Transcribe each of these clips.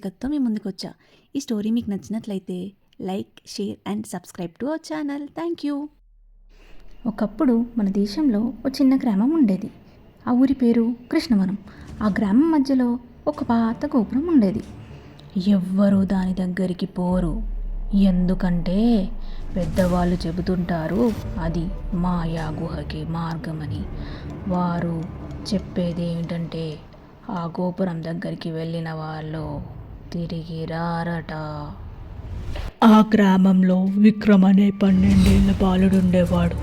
మంచి మీ ముందుకు వచ్చా. ఈ స్టోరీ మీకు నచ్చినట్లయితే like share and subscribe to our channel. Thank you. ఒకప్పుడు మన దేశంలో ఒక చిన్న గ్రామం ఉండేది. ఆ ఊరి పేరు కృష్ణవనం. ఆ గ్రామం మధ్యలో ఒక పాత గోపురం ఉండేది. ఎవ్వరూ దాని దగ్గరికి పోరు. ఎందుకంటే పెద్దవాళ్ళు చెబుతుంటారు అది మాయా గుహకి మార్గమని. వారు చెప్పేది ఏంటంటే ఆ గోపురం దగ్గరికి వెళ్ళిన వాళ్ళు తిరిగి రారట ఆ గ్రామంలో విక్రమ్ అనే పన్నెండేళ్ళ బాలుడుండేవాడు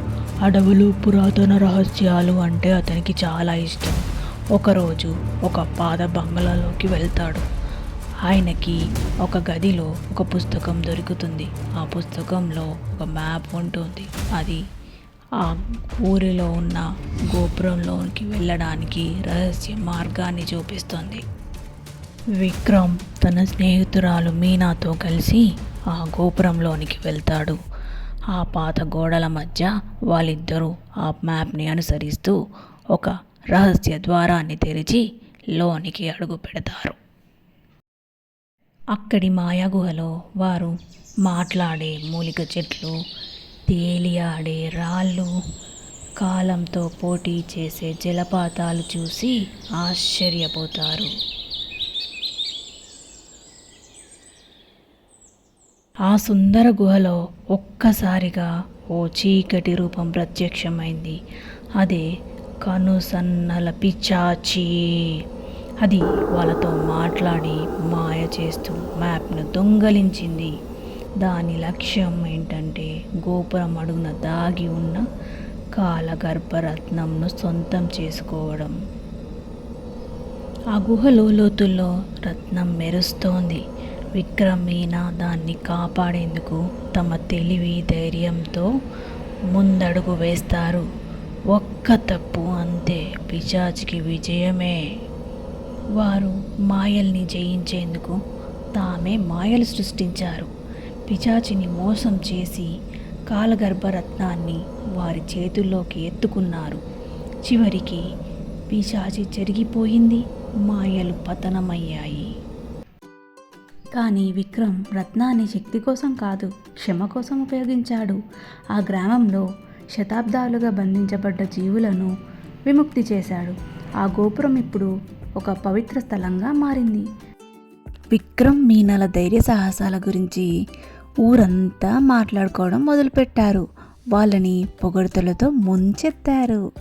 అడవులు పురాతన రహస్యాలు అంటే అతనికి చాలా ఇష్టం. ఒకరోజు ఒక పాత బంగ్లాలోకి వెళ్తాడు. ఆయనకి ఒక గదిలో ఒక పుస్తకం దొరుకుతుంది. ఆ పుస్తకంలో ఒక మ్యాప్ ఉంటుంది. అది ఆ ఊరిలో ఉన్న గోపురంలోకి వెళ్ళడానికి రహస్య మార్గాన్ని చూపిస్తుంది. విక్రమ్ తన స్నేహితురాలు మీనాతో కలిసి ఆ గోపురంలోనికి వెళ్తాడు. ఆ పాత గోడల మధ్య వాళ్ళిద్దరూ ఆ మ్యాప్ని అనుసరిస్తూ ఒక రహస్య ద్వారాన్ని తెరిచి లోనికి అడుగు పెడతారు. అక్కడి మాయాగుహలో వారు మాట్లాడే మూలిక చెట్లు తేలియాడే రాళ్ళు కాలంతో పోటీ చేసే జలపాతాలు చూసి ఆశ్చర్యపోతారు. ఆ సుందర గుహలో ఒక్కసారిగా ఓ చీకటి రూపం ప్రత్యక్షమైంది. అదే కనుసన్నల పిచాచి. అది వాళ్ళతో మాట్లాడి మాయ చేస్తూ మ్యాప్ను దొంగలించింది. దాని లక్ష్యం ఏంటంటే గోపురం అడుగున దాగి ఉన్న కాలగర్భరత్నంను సొంతం చేసుకోవడం. ఆ గుహలో లోతుల్లో రత్నం మెరుస్తోంది. విక్రమ్ దాన్ని కాపాడేందుకు తమ తెలివి ధైర్యంతో ముందడుగు వేస్తారు. ఒక్క తప్పు అంతే. పిశాచికి విజయమే. వారు మాయల్ని జయించేందుకు తామే మాయలు సృష్టించారు. పిచాచిని మోసం చేసి కాలగర్భరత్నాన్ని వారి చేతుల్లోకి ఎత్తుకున్నారు. చివరికి పిశాచి చెరిగిపోయింది. మాయలు పతనమయ్యాయి. కానీ విక్రమ్ రత్నాన్ని శక్తి కోసం కాదు క్షమ కోసం ఉపయోగించాడు. ఆ గ్రామంలో శతాబ్దాలుగా బంధించబడ్డ జీవులను విముక్తి చేశాడు. ఆ గోపురం ఇప్పుడు ఒక పవిత్ర స్థలంగా మారింది. విక్రమ్ మీనాల ధైర్య సాహసాల గురించి ఊరంతా మాట్లాడుకోవడం మొదలుపెట్టారు. వాళ్ళని పొగడ్తలతో ముంచెత్తారు.